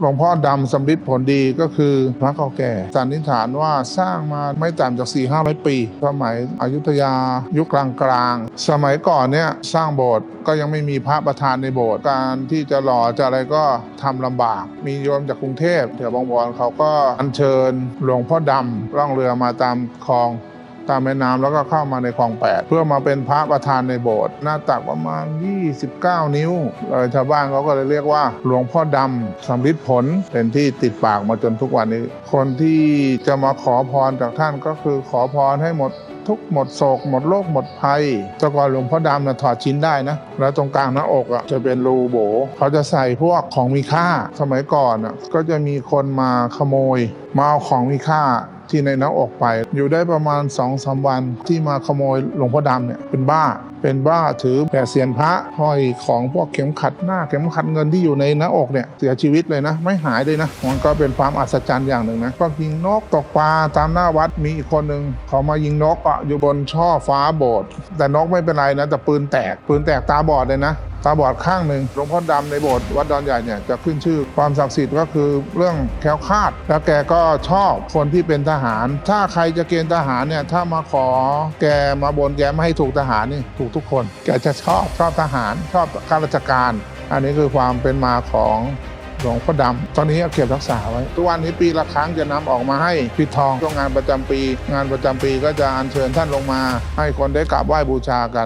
หลวงพ่อดำสำริดผลดีก็คือพระเก่าแก่สันนิษฐานว่าสร้างมาไม่ต่ำจาก 4 5 0 0 ปี สมัยอยุธยา ยุคกลางๆสมัยก่อนเนี่ยสร้างโบสถ์ก็ยังไม่มีพระประธานในโบสถ์การที่จะหล่อจะอะไรก็ทำลำบาก มีโยมจากกรุงเทพแถวบางบอนเขาก็อัญเชิญหลวงพ่อดำร่องเรือมาตามคลอง ตามแม่น้ำแล้วก็เข้ามาในคลองแปดเพื่อมาเป็นพระประธานในโบสถ์หน้าตักประมาณ 29 นิ้วเลยชาวบ้านเขาก็เลยเรียกว่า หลวงพ่อดำสำริดผลเป็นที่ติดปากมาจนทุกวันนี้ คนที่จะมาขอพรจากท่านก็คือขอพรให้หมดทุกหมดโศกหมดโรคหมดภัยต่ก่อนหลวงพ่อดำนะถอดชิ้นได้นะ แล้วตรงกลางหน้าอกอะจะเป็นรูโบ เขาจะใส่พวกของมีค่า สมัยก่อนอะก็จะมีคนมาขโมย มาเอาของมีค่า ที่ในน้าอกไป อยู่ได้ประมาณ2อสาวันที่มาขโมยหลวงพ่อดำเนี่ยเป็นบ้า เป็นบ้าถือแผ่เสียนพระห้อยของพวกเข็มขัดหน้าเข็มขัดเงินที่อยู่ในหน้าอกเนี่ยเสียชีวิตเลยนะ ไม่หายเลยนะมันก็เป็นความอัศจรรย์อย่างหนึ่งนะก็ยิงนกตกปลาตามหน้าวัดมีอีกคนหนึ่งเขามายิงนกอะอยู่บนช่อฟ้าโบสถ์แต่นกไม่เป็นไรนะแต่ปืนแตกปืนแตกตาบอดเลยนะตาบอดข้างหนึ่งหลวงพ่อดำในโบสถ์วัดดอนใหญ่เนี่ยจะขึ้นชื่อความศักดิ์สิทธิ์ก็คือเรื่องแคล้วคลาด แล้วแกก็ชอบคนที่เป็นทหาร ถ้าใครจะเกณฑ์ทหารเนี่ยถ้ามาขอแกมาบนแกไม่ให้ถูกทหารนี่ถูกทุกคน แกจะชอบชอบทหารชอบข้าราชการ อันนี้คือความเป็นมาของหลวงพ่อดำตอนนี้เก็บรักษาไว้ ทุกวันนี้ปีละครั้งจะนำออกมาให้ปิดทองช่วงงานประจำปี งานประจำปีก็จะอัญเชิญท่านลงมา ให้คนได้กราบไหว้บูชากัน